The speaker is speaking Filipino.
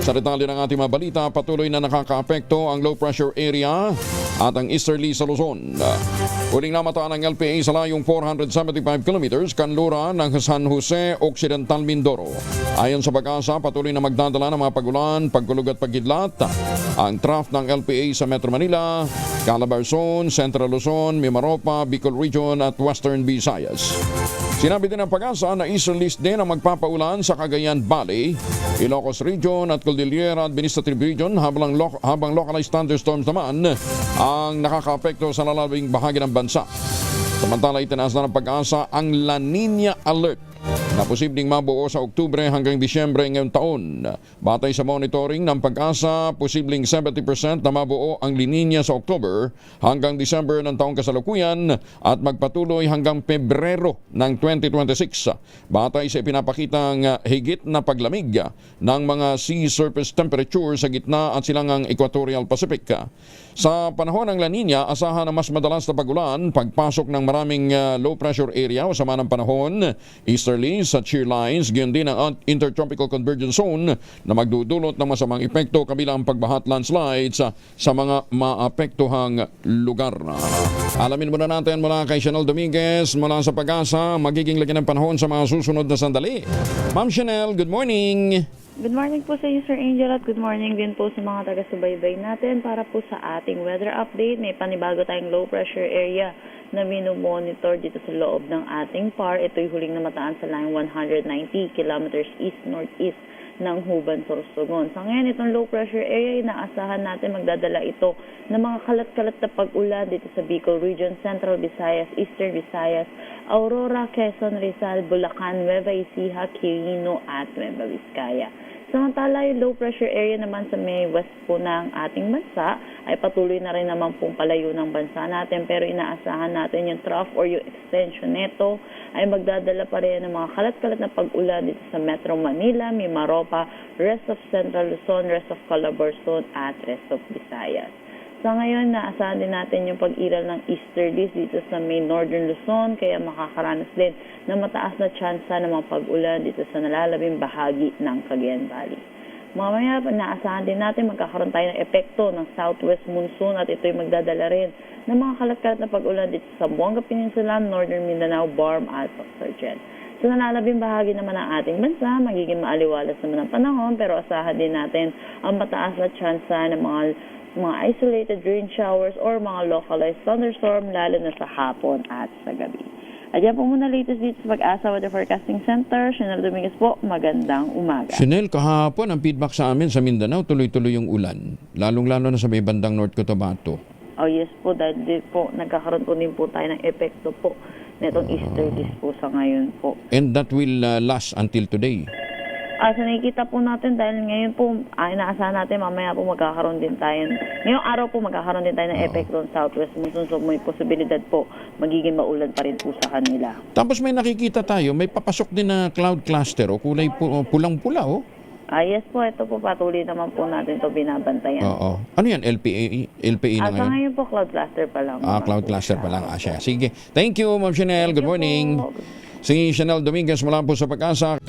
Sa detalye ng ating mga balita, patuloy na nakakaapekto ang low pressure area at ang easterly sa Luzon. Huling namataan ng LPA sa layong 475 kilometers kanlura ng San Jose Occidental Mindoro. Ayon sa pag-asa, patuloy na magdadala ng mga pagulan, pagkulog at pagkidlat. Ang trough ng LPA sa Metro Manila, Calabarzon, Central Luzon, Mimaropa, Bicol Region at Western Visayas. Sinabi din ng pag-asa na easterlies din ang magpapaulan sa Cagayan Valley, Ilocos Region at Cordillera Administrative Region habang, lo- habang localized thunderstorms naman ang nakakaapekto sa lalabing bahagi ng bansa. Samantala itinaas na ng pag-asa ang La Nina Alert na posibleng mabuo sa Oktubre hanggang Disyembre ngayong taon. Batay sa monitoring ng pag-asa, posibleng 70% na mabuo ang lininya sa October hanggang December ng taong kasalukuyan at magpatuloy hanggang Pebrero ng 2026. Batay sa ipinapakitang higit na paglamig ng mga sea surface temperature sa gitna at silangang Equatorial Pacific. Sa panahon ng La Nina, asahan na mas madalas na pagulan, pagpasok ng maraming uh, low pressure area o sama ng panahon, easterly sa shear lines, gayon din ang intertropical convergence zone na magdudulot ng masamang epekto kabilang pagbahat landslides sa, sa mga maapektuhang lugar. Alamin muna natin mula kay Chanel Dominguez mula sa pag-asa, magiging lagi ng panahon sa mga susunod na sandali. Ma'am Chanel, good morning! Good morning po sa iyo, Sir Angel, at good morning din po sa mga taga-subaybay natin para po sa ating weather update. May panibago tayong low pressure area na monitor dito sa loob ng ating PAR. Ito'y huling namataan sa line 190 kilometers east-northeast ng Huban, Sorsogon. Sa ngayon, itong low pressure area, inaasahan natin magdadala ito ng mga kalat-kalat na pag-ulan dito sa Bicol Region, Central Visayas, Eastern Visayas, Aurora, Quezon, Rizal, Bulacan, Nueva Ecija, Quirino at Nueva Vizcaya. Samantala, yung low pressure area naman sa may west po ng ating bansa ay patuloy na rin naman pong palayo ng bansa natin pero inaasahan natin yung trough or yung extension nito ay magdadala pa rin ng mga kalat-kalat na pag-ulan dito sa Metro Manila, Mimaropa, rest of Central Luzon, rest of Calabarzon at rest of Visayas. Sa ngayon, naasahan din natin yung pag-iral ng easterlies dito sa may northern Luzon, kaya makakaranas din ng mataas na tsansa ng mga pag-ulan dito sa nalalabing bahagi ng Cagayan Valley. Mamaya, naasahan din natin magkakaroon tayo ng epekto ng southwest monsoon at ito'y magdadala rin ng mga kalat-kalat na pag-ulan dito sa Buanga Peninsula, Northern Mindanao, Barm at Sargent. Sa nalalabing bahagi naman ng ating bansa, magiging maaliwalas naman ang panahon pero asahan din natin ang mataas na tsansa ng mga mga isolated rain showers or mga localized thunderstorm lalo na sa hapon at sa gabi. At po muna latest dito sa Pag-asa Weather Forecasting Center. Chanel Dominguez po, magandang umaga. Chanel, kahapon ang feedback sa amin sa Mindanao, tuloy-tuloy yung ulan. Lalong-lalo na sa may bandang North Cotabato. Oh yes po, dahil di po, nagkakaroon po din po tayo ng epekto po netong easterlies po sa ngayon po. And that will uh, last until today. Ah, so nakikita po natin dahil ngayon po, ah, inaasahan natin mamaya po magkakaroon din tayo. Ngayong araw po magkakaroon din tayo ng epekto ng southwest monsoon. So may posibilidad po magiging maulan pa rin po sa kanila. Tapos may nakikita tayo, may papasok din na cloud cluster o kulay pu- pulang-pula oh. Ah, yes po, ito po patuloy naman po natin to binabantayan. Oo. Ano yan? LPA, LPA na Ah, sa ngayon? ngayon po, cloud cluster pa lang. Ah, cloud cluster pa lang. Ah, siya. Sige. Thank you, Ma'am Chanel. Good morning. Si Chanel Dominguez mula po sa Pag-asa.